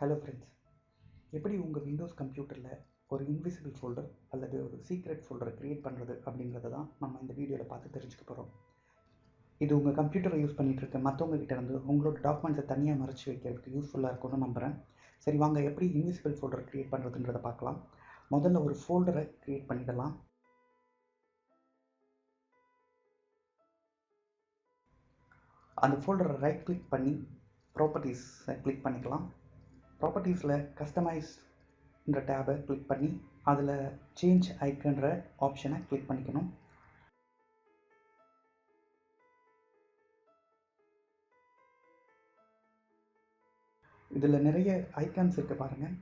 Hello friends எப்படி உங்கள் Windows கம்ப்யூட்டரில் ஒரு இன்விசிபிள் ஃபோல்டர் அல்லது ஒரு சீக்ரெட் ஃபோல்டரை க்ரியேட் பண்ணுறது அப்படிங்கிறத தான் நம்ம இந்த வீடியோவில் பார்த்து தெரிஞ்சுக்க போகிறோம் இது உங்கள் கம்ப்யூட்டரை யூஸ் பண்ணிகிட்டு இருக்க மற்றவங்க கிட்ட இருந்து உங்களோட டாக்குமெண்ட்ஸை தனியாக மறைச்சி வைக்கிறதுக்கு யூஸ்ஃபுல்லாக இருக்கும்னு நம்புகிறேன் சரி வாங்க எப்படி இன்விசிபிள் ஃபோல்டர் க்ரியேட் பண்ணுறதுன்றதை பார்க்கலாம். முதல்ல ஒரு ஃபோல்டரை க்ரியேட் பண்ணிடலாம். அந்த ஃபோல்டரை ரைட் கிளிக் பண்ணி ப்ராப்பர்ட்டிஸை கிளிக் பண்ணிக்கலாம். ப்ராப்பர்ட்டிஸில் கஸ்டமைஸ்ன்ற டேபை கிளிக் பண்ணி அதில் சேஞ்ச் ஐக்கன்ற ஆப்ஷனை கிளிக் பண்ணிக்கணும். இதில் நிறைய ஐக்கான்ஸ் இருக்குது பாருங்கள்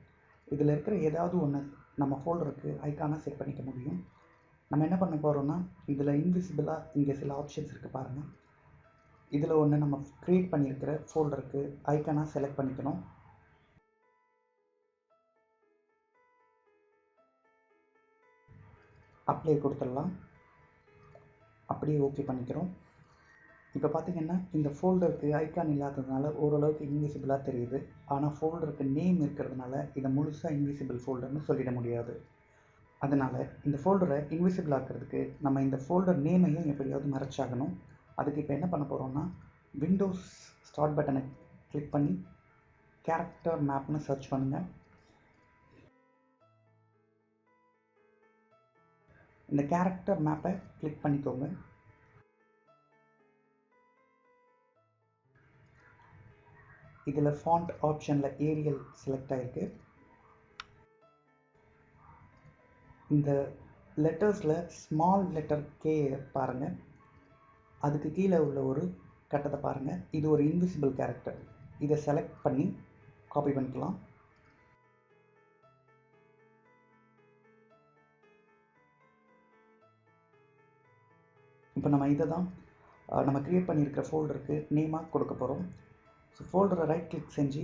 இதில் இருக்கிற ஏதாவது ஒன்று நம்ம ஃபோல்டருக்கு ஐக்கானாக செட் பண்ணிக்க முடியும். நம்ம என்ன பண்ண போகிறோம்னா இதில் இன்விசிபிளாக இங்கே சில ஆப்ஷன்ஸ் இருக்குது பாருங்கள் இதில் ஒன்று நம்ம க்ரியேட் பண்ணியிருக்கிற ஃபோல்டருக்கு ஐக்கானாக செலக்ட் பண்ணிக்கணும். அப்ளை கொடுத்துடலாம். அப்படியே ஓகே பண்ணிக்கிறோம். இப்போ பார்த்தீங்கன்னா இந்த ஃபோல்டருக்கு ஐக்கான் இல்லாததுனால ஓரளவுக்கு இன்விசிபிளாக தெரியுது. ஆனால் ஃபோல்டருக்கு நேம் இருக்கிறதுனால இதை முழுசாக இன்விசிபிள் ஃபோல்டர்னு சொல்லிட முடியாது. அதனால் இந்த ஃபோல்டரை இன்விசிபிள் ஆக்கிறதுக்கு நம்ம இந்த ஃபோல்டர் நேமையும் எப்படியாவது மறைச்சாகணும். அதுக்கு இப்போ என்ன பண்ண போகிறோம்னா விண்டோஸ் ஸ்டார்ட் பட்டனை கிளிக் பண்ணி கேரக்டர் மேப்னு சர்ச் பண்ணுங்கள் இந்த கேரக்டர் மேப்பை கிளிக் பண்ணிக்கோங்க. இதில் ஃபாண்ட் ஆப்ஷனில் ஏரியல் செலக்ட் ஆகிருக்கு இந்த லெட்டர்ஸில் ஸ்மால் லெட்டர் கே பாருங்கள் அதுக்கு கீழே உள்ள ஒரு கட்டத்தை பாருங்கள் இது ஒரு இன்விசிபிள் கேரக்டர் இதை செலக்ட் பண்ணி காப்பி பண்ணிக்கலாம். இப்போ நம்ம இதை தான் நம்ம க்ரியேட் பண்ணியிருக்கிற ஃபோல்டருக்கு நேமாக கொடுக்க போகிறோம் ஸோ ஃபோல்டரை ரைட் கிளிக் செஞ்சு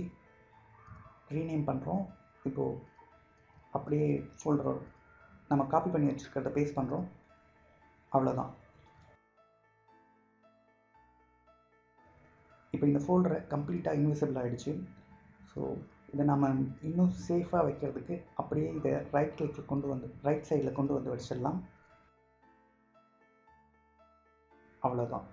ரீநேம் பண்ணுறோம் இப்போது அப்படியே ஃபோல்டரை நம்ம காப்பி பண்ணி வச்சுருக்கிறத பேஸ்ட் பண்ணுறோம் அவ்வளோதான் இப்போ இந்த ஃபோல்டரை கம்ப்ளீட்டாக இன்விசிபிள் ஆகிடுச்சு ஸோ இதை நம்ம இன்னும் சேஃபாக வைக்கிறதுக்கு அப்படியே இதை ரைட் கிளிக்கில் கொண்டு வந்து ரைட் சைடில் கொண்டு வந்து வச்சிடலாம். அவ்வளோதான்